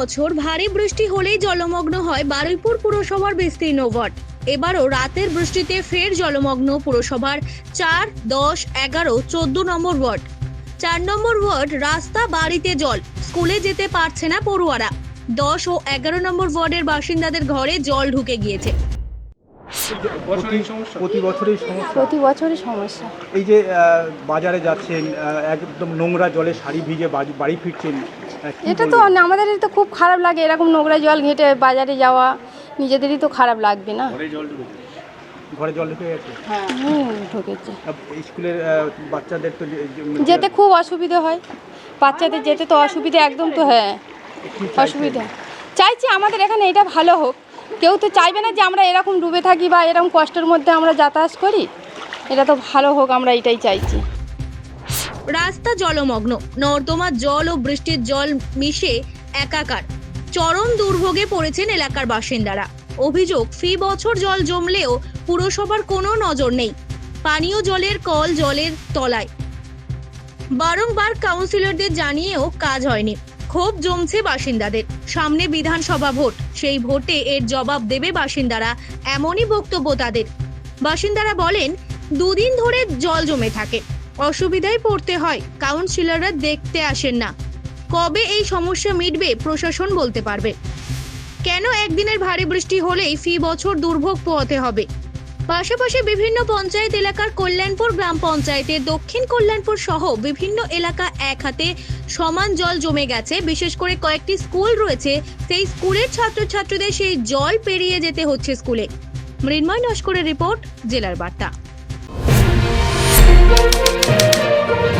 বছর ভারী বৃষ্টি হলেই জলমগ্ন হয় বারুইপুর পুরসভার বিস্তীর্ণ ওয়ার্ড। এবারও রাতের বৃষ্টিতে ফের জলমগ্ন পুরসভার চার দশ এগারো চোদ্দ নম্বর ওয়ার্ড। চার নম্বর ওয়ার্ড রাস্তা বাড়িতে জল। স্কুলে যেতে পারছে না পড়ুয়ারা। দশ ও এগারো নম্বর ওয়ার্ডের বাসিন্দাদের ঘরে জল ঢুকে গিয়েছে। প্রতি বছরই সমস্যা? প্রতি বছরই সমস্যা। এই যে আহ, বাজারে যাচ্ছেন আহ, একদম নোংরা জলে শাড়ি ভিজে বাড়ি- বাড়ি ফিরছেন এটা তো বলবেন? আমাদের তো খুব খারাপ লাগে এরকম নোংরা জল ঘেঁটে বাজারে যাওয়া নিজেদেরই তো খারাপ লাগবে না। ঘরে জল ঢুকে গেছে? হুম ঢুকেছে। স্কুলের বাচ্চাদের তো যে- যে- যেতে খুব অসুবিধে হয় বাচ্চাদের যেতে তো অসুবিধা একদম তো হ্যাঁ। অসুবিধা। চাইছি আমাদের এখানে এটা ভালো হোক কেউ তো চাইবে না যে আমরা এরকম ডুবে থাকি বা এরকম কষ্টের মধ্যে আমরা যাতায়াত করি এটা তো ভালো হোক আমরা এটাই চাইছি। রাস্তা জলমগ্ন। নর্দমা জল ও বৃষ্টির জল মিশে একাকার। চরম দুর্ভোগে পড়েছেন এলাকার বাসিন্দারা। অভিযোগ, ফি বছর জল জমলেও পুরসভার কোনো নজর নেই। পানীয় জলের কল জলের তলায়। বারংবার কাউন্সিলরদের জানিয়েও কাজ হয়নি। ক্ষোভ জমছে বাসিন্দাদের। সামনে বিধানসভা ভোট। সেই ভোটে এর জবাব দেবে বাসিন্দারা, এমনই বক্তব্য তাদের। বাসিন্দারা বলেন, দুদিন ধরে জল জমে থাকে। অসুবিধায় পড়তে হয়। কাউন্সিলররা দেখতে আসেন না। কবে এই সমস্যা মিটবে প্রশাসন বলতে পারবে। কেন একদিনের ভারী বৃষ্টি হলেই ফি বছর দুর্ভোগ পোহাতে হবে? পাশাপাশি বিভিন্ন পঞ্চায়েত এলাকার কল্যাণপুর গ্রাম পঞ্চায়েতের দক্ষিণ কল্যাণপুর সহ বিভিন্ন এলাকা এক হাতে সমান জল জমে গেছে। বিশেষ করে কয়েকটি স্কুল রয়েছে। সেই স্কুলের ছাত্রছাত্রীদের সেই জল পেরিয়ে যেতে হচ্ছে স্কুলে। মৃন্ময় নস্করের রিপোর্ট, জেলার বার্তা। Thank you.